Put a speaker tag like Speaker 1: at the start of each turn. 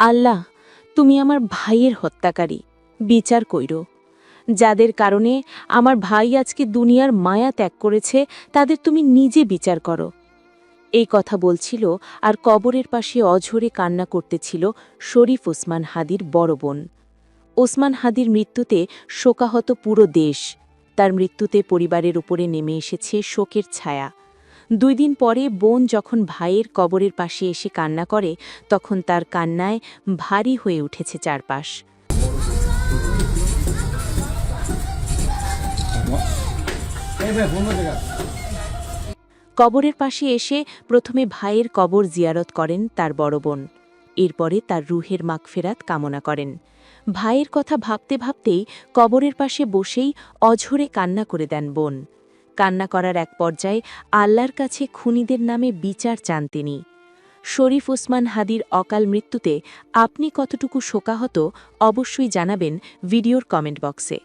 Speaker 1: আল্লাহ, তুমি আমার ভাইয়ের হত্যাকারী। বিচার কইরো। যাদের কারণে আমার ভাই আজকে দুনিয়ার মায়া ত্যাগ করেছে, তাদের তুমি নিজে বিচার করো। এই কথা বলছিল আর কবরের পাশে অঝরে কান্না করতেছিল শরীফ ওসমান হাদির বড় বোন। ওসমান হাদির মৃত্যুতে শোকাহত পুরো দেশ। তার মৃত্যুতে পরিবারের উপরে নেমে এসেছে শোকের ছায়া। দুই দিন পরে বোন যখন ভাইয়ের কবরের পাশে এসে কান্না করে, তখন তার কান্নায় ভারী হয়ে উঠেছে চারপাশ। কবরের পাশে এসে প্রথমে ভাইয়ের কবর জিয়ারত করেন তার বড় বোন। এরপরে তার রুহের মাগফেরাত কামনা করেন। ভাইয়ের কথা ভাবতে ভাবতেই কবরের পাশে বসেই অঝরে কান্না করে দেন বোন। কান্না করার এক পর্যায়ে আল্লাহর কাছে খুনিদের নামে বিচার চান তিনি। শরীফ ওসমান হাদির অকাল মৃত্যুতে আপনি কতটুকু শোকাহত অবশ্যই জানাবেন ভিডিওর কমেন্ট বক্সে।